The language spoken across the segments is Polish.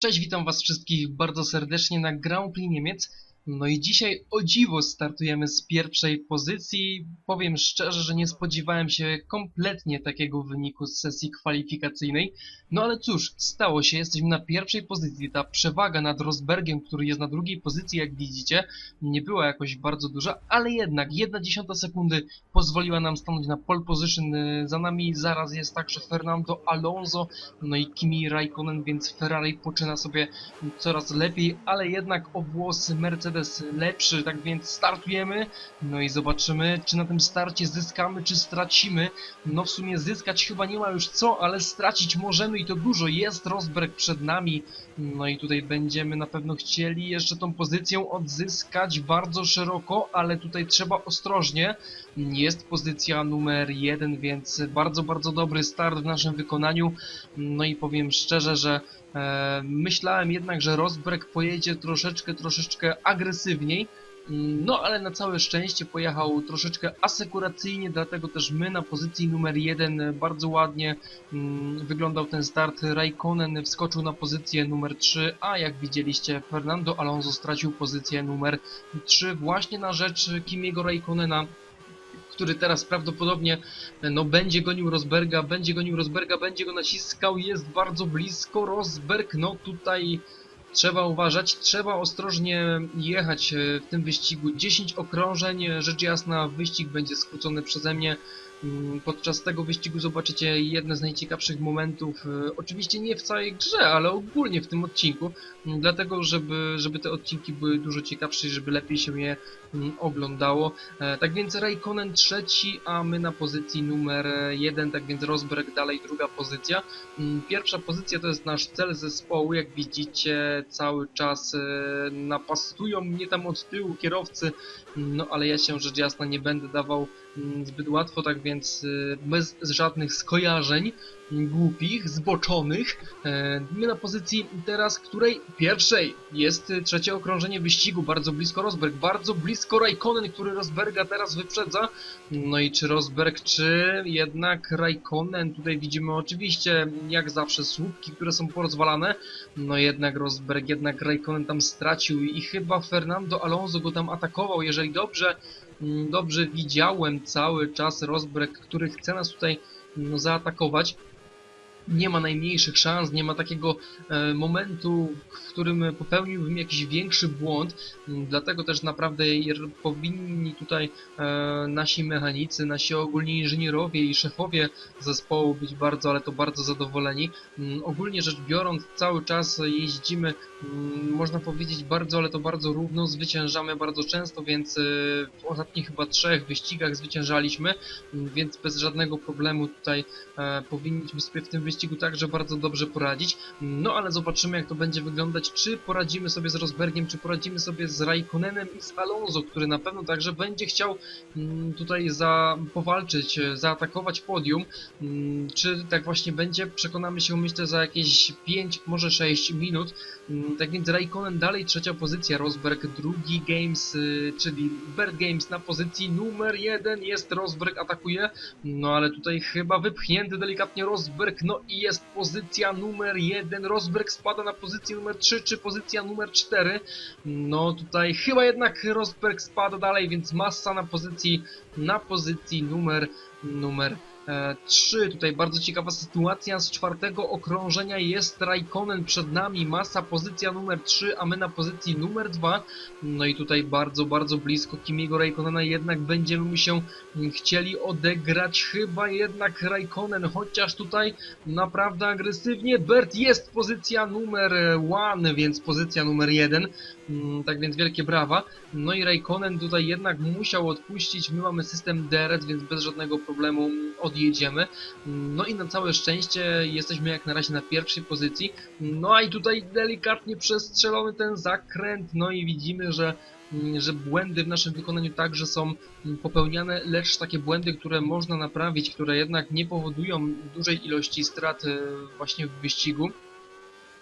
Cześć, witam was wszystkich bardzo serdecznie na Grand Prix Niemiec. No i dzisiaj o dziwo startujemy z pierwszej pozycji. Powiem szczerze, że nie spodziewałem się kompletnie takiego wyniku z sesji kwalifikacyjnej. No ale cóż, stało się, jesteśmy na pierwszej pozycji. Ta przewaga nad Rosbergiem, który jest na drugiej pozycji, jak widzicie, nie była jakoś bardzo duża, ale jednak jedna dziesiąta sekundy pozwoliła nam stanąć na pole position. Za nami zaraz jest także Fernando Alonso, no i Kimi Raikkonen, więc Ferrari poczyna sobie coraz lepiej, ale jednak o włosy Mercedes lepszy, tak więc startujemy, no i zobaczymy, czy na tym starcie zyskamy, czy stracimy. No w sumie zyskać chyba nie ma już co, ale stracić możemy i to dużo. Jest Rosberg przed nami, no i tutaj będziemy na pewno chcieli jeszcze tą pozycję odzyskać bardzo szeroko, ale tutaj trzeba ostrożnie. Jest pozycja numer jeden, więc bardzo, bardzo dobry start w naszym wykonaniu. No i powiem szczerze, że myślałem jednak, że Rosberg pojedzie troszeczkę, troszeczkę agresywniej. Mm, No, ale na całe szczęście pojechał troszeczkę asekuracyjnie, dlatego też my na pozycji numer jeden bardzo ładnie mm, wyglądał ten start. Raikkonen wskoczył na pozycję numer 3, a jak widzieliście Fernando Alonso stracił pozycję numer 3 właśnie na rzecz Kimiego Raikkonena który teraz prawdopodobnie no, będzie gonił Rosberga, będzie gonił Rosberga, będzie go naciskał, jest bardzo blisko Rosberg, no tutaj trzeba uważać, trzeba ostrożnie jechać e, w tym wyścigu. 10 okrążeń, e, rzecz jasna wyścig będzie skrócony przeze mnie. Mm, Podczas tego wyścigu zobaczycie jedne z najciekawszych momentów, e, oczywiście nie w całej grze, ale ogólnie w tym odcinku, mm, dlatego żeby, żeby te odcinki były dużo ciekawsze i żeby lepiej się je mm, oglądało. E, Tak więc Raikkonen trzeci, a my na pozycji numer jeden, tak więc Rosberg dalej druga pozycja. Pierwsza pozycja to jest nasz cel zespołu, jak widzicie cały czas e, napasują mnie tam od tyłu kierowcy, no ale ja się rzecz jasna nie będę dawał zbyt łatwo, tak więc e, bez żadnych skojarzeń głupich, zboczonych. E, My na pozycji teraz, której pierwszej jest e, trzecie okrążenie wyścigu, bardzo blisko Rosberg, bardzo blisko Raikkonen, który Rosberga teraz wyprzedza. No i czy Rosberg, czy jednak Raikkonen? Tutaj widzimy oczywiście, jak zawsze, słupki, które są porozwalane. No jednak Rosberg, jednak Raikkonen tam stracił i chyba Fernando Alonso go tam atakował, jeżeli dobrze, dobrze widziałem cały czas Rosberg, który chce nas tutaj no, zaatakować. Nie ma najmniejszych szans, nie ma takiego e, momentu, w którym popełniłbym jakiś większy błąd, Mm, dlatego też naprawdę powinni tutaj e, nasi mechanicy, nasi ogólnie inżynierowie i szefowie zespołu być bardzo, ale to bardzo zadowoleni. Mm, Ogólnie rzecz biorąc, cały czas jeździmy, mm, można powiedzieć, bardzo, ale to bardzo równo, zwyciężamy bardzo często, więc e, w ostatnich chyba trzech wyścigach zwyciężaliśmy, więc bez żadnego problemu tutaj powinniśmy sobie w tym wyścigu także bardzo dobrze poradzić. No ale zobaczymy jak to będzie wyglądać, czy poradzimy sobie z Rosbergiem, czy poradzimy sobie z Raikkonenem i z Alonso, który na pewno także będzie chciał mm, tutaj za, powalczyć, zaatakować podium. Mm, Czy tak właśnie będzie? Przekonamy się myślę za jakieś 5, może 6 minut. Mm, Tak więc Raikkonen dalej trzecia pozycja, Rosberg drugi Games, y, czyli Bert Games na pozycji numer jeden jest Rosberg atakuje, no ale tutaj chyba wypchnięty delikatnie Rosberg, no i jest pozycja numer jeden, Rosberg spada na pozycję numer 3 czy pozycja numer 4, no tutaj chyba jednak Rosberg spada dalej, więc massa na pozycji, na pozycji numer, numer 3. Tutaj bardzo ciekawa sytuacja. Z czwartego okrążenia jest Raikkonen przed nami. Masa pozycja numer 3, a my na pozycji numer 2. No i tutaj bardzo, bardzo blisko Kimiego Raikkonena. Jednak będziemy mu się chcieli odegrać. Chyba jednak Raikkonen, chociaż tutaj naprawdę agresywnie. Bert jest pozycja numer 1, więc pozycja numer 1. Mm, Tak więc wielkie brawa. No i Raikkonen tutaj jednak musiał odpuścić. My mamy system DRS, więc bez żadnego problemu mm, odjedziemy. Mm, No i na całe szczęście jesteśmy jak na razie na pierwszej pozycji. No i tutaj delikatnie przestrzelony ten zakręt. No i widzimy, że że błędy w naszym wykonaniu także są popełniane, lecz takie błędy, które można naprawić, które jednak nie powodują dużej ilości strat e, właśnie w wyścigu.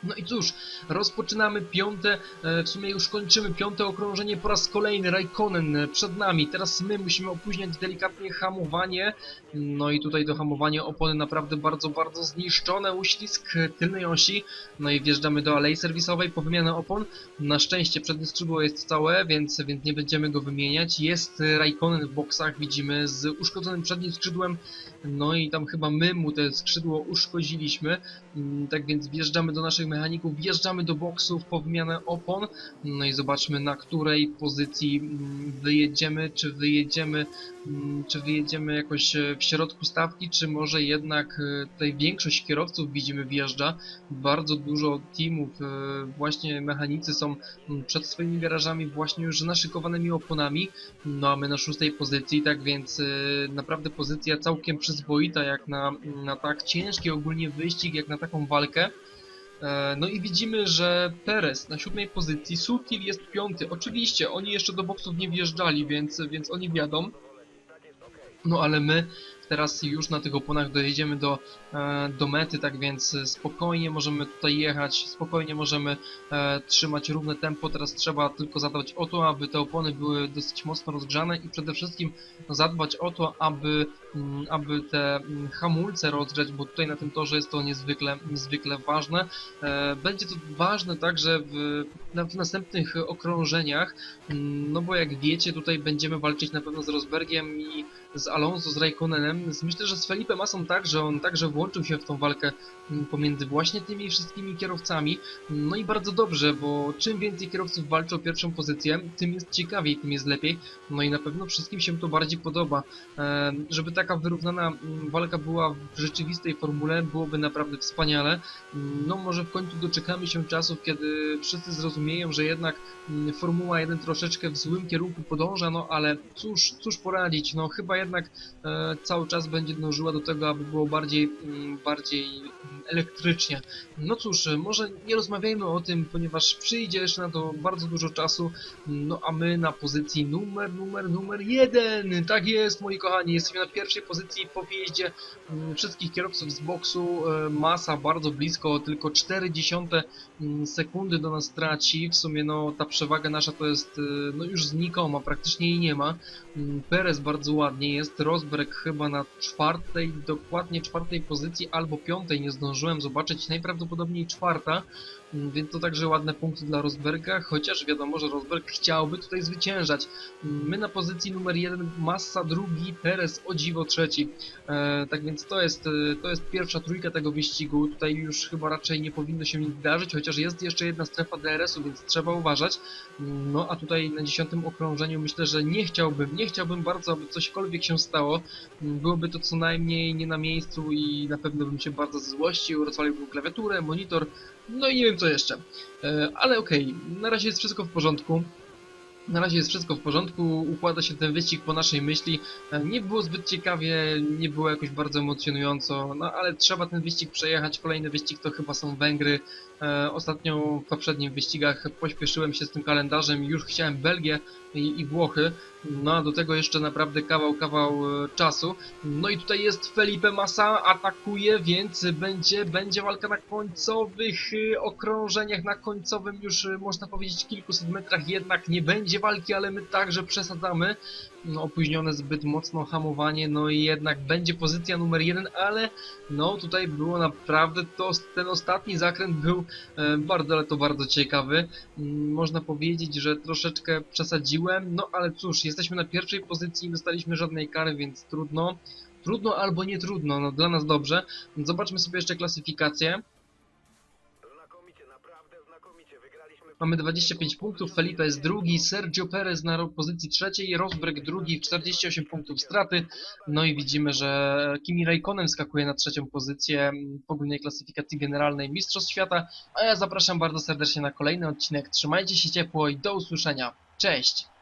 No i cóż, rozpoczynamy piąte, e, w sumie już kończymy piąte okrążenie po raz kolejny, Raikkonen przed nami, teraz my musimy opóźniać delikatnie hamowanie, no i tutaj do hamowania opony naprawdę bardzo, bardzo zniszczone, uślizg tylnej osi, no i wjeżdżamy do alei serwisowej po wymianę opon, na szczęście przednie skrzydło jest całe, więc, więc nie będziemy go wymieniać, jest Raikkonen w boksach, widzimy, z uszkodzonym przednim skrzydłem, no i tam chyba my mu te skrzydło uszkodziliśmy, Mm, Tak więc wjeżdżamy do naszych mechaników, wjeżdżamy do boksów po wymianę opon. No i zobaczmy na której pozycji mm, wyjedziemy, czy wyjedziemy, mm, czy wyjedziemy jakoś e, w środku stawki, czy może jednak e, tutaj większość kierowców widzimy wjeżdża. Bardzo dużo teamów, e, właśnie mechanicy są przed swoimi garażami właśnie już naszykowanymi oponami. No a my na szóstej pozycji, tak więc naprawdę pozycja całkiem przyzwoita jak na, na tak ciężki ogólnie wyścig, jak na taką walkę. E, No i widzimy, że Perez na siódmej pozycji, Sutil jest piąty. Oczywiście, oni jeszcze do boksów nie wjeżdżali, więc, więc oni wiadą. No ale my teraz już na tych oponach dojedziemy do, e, do mety, tak więc spokojnie możemy tutaj jechać, spokojnie możemy e, trzymać równe tempo. Teraz trzeba tylko zadbać o to, aby te opony były dosyć mocno rozgrzane i przede wszystkim zadbać o to, aby, mm, aby te mm, hamulce rozgrzać, bo tutaj na tym torze jest to niezwykle, niezwykle ważne. E, będzie to ważne także w, w następnych okrążeniach, mm, no bo jak wiecie, tutaj będziemy walczyć na pewno z Rosbergiem i z Alonso, z Raikkonenem. Myślę, że z Felipe Massą także, on także włączył się w tą walkę mm, pomiędzy właśnie tymi wszystkimi kierowcami. No i bardzo dobrze, bo czym więcej kierowców walczy o pierwszą pozycję, tym jest ciekawiej, tym jest lepiej. No i na pewno wszystkim się to bardziej podoba. Żeby taka wyrównana mm, walka była w rzeczywistej formule, byłoby naprawdę wspaniale. No może w końcu doczekamy się czasów, kiedy wszyscy zrozumieją, że jednak mm, Formuła 1 troszeczkę w złym kierunku podąża, no ale cóż, cóż poradzić, no chyba jednak e, cały czas będzie dążyła do tego, aby było bardziej, mm, bardziej mm, elektrycznie. No cóż, e, może nie rozmawiajmy o tym, ponieważ przyjdzie jeszcze na to bardzo dużo czasu, no a my na pozycji numer, numer, numer jeden, tak jest moi kochani, jesteśmy na pierwszej pozycji po wyjeździe mm, wszystkich kierowców z boksu, e, masa bardzo blisko, tylko 0,4 mm, sekundy do nas traci, w sumie no ta przewaga nasza to jest no już znikoma, praktycznie jej nie ma. Perez bardzo ładnie jest, Rosberg chyba na czwartej, dokładnie czwartej pozycji albo piątej, nie zdążyłem zobaczyć, najprawdopodobniej czwarta, więc to także ładne punkty dla Rosberga, chociaż wiadomo, że Rosberg chciałby tutaj zwyciężać. Mm, My na pozycji numer jeden, Massa drugi, Perez o dziwo trzeci. E, tak więc to jest, e, to jest pierwsza trójka tego wyścigu, tutaj już chyba raczej nie powinno się nic zdarzyć, chociaż jest jeszcze jedna strefa DRS-u, więc trzeba uważać. Mm, No a tutaj na dziesiątym okrążeniu myślę, że nie chciałbym, nie chciałbym bardzo, aby cośkolwiek się stało. Mm, Byłoby to co najmniej nie na miejscu i na pewno bym się bardzo złościł, rozwaliłbym klawiaturę, monitor, no i nie wiem co jeszcze. E, Ale okej, na razie jest wszystko w porządku. Na razie jest wszystko w porządku, układa się ten wyścig po naszej myśli. E, Nie było zbyt ciekawie, nie było jakoś bardzo emocjonująco, no ale trzeba ten wyścig przejechać. Kolejny wyścig to chyba są Węgry. E, Ostatnio w poprzednich wyścigach pośpieszyłem się z tym kalendarzem, już chciałem Belgię i, i Włochy. No a do tego jeszcze naprawdę kawał, kawał e, czasu. No i tutaj jest Felipe Massa, atakuje, więc będzie, będzie walka na końcowych e, okrążeniach, na końcowym już można powiedzieć kilkuset metrach jednak nie będzie walki, ale my także przesadzamy. No, opóźnione zbyt mocno hamowanie, no i jednak będzie pozycja numer jeden, ale no tutaj było naprawdę, to, ten ostatni zakręt był e, bardzo, ale to bardzo ciekawy. Mm, Można powiedzieć, że troszeczkę przesadziłem, no ale cóż, jesteśmy na pierwszej pozycji, nie dostaliśmy żadnej kary, więc trudno. Trudno albo nie trudno, no dla nas dobrze. Zobaczmy sobie jeszcze klasyfikację. Mamy 25 punktów, Felipe jest drugi, Sergio Perez na pozycji trzeciej, Rosberg drugi, 48 punktów straty. No i widzimy, że Kimi Raikkonen skakuje na trzecią pozycję mm, w ogólnej klasyfikacji generalnej Mistrzostw Świata. A ja zapraszam bardzo serdecznie na kolejny odcinek. Trzymajcie się ciepło i do usłyszenia. Cześć!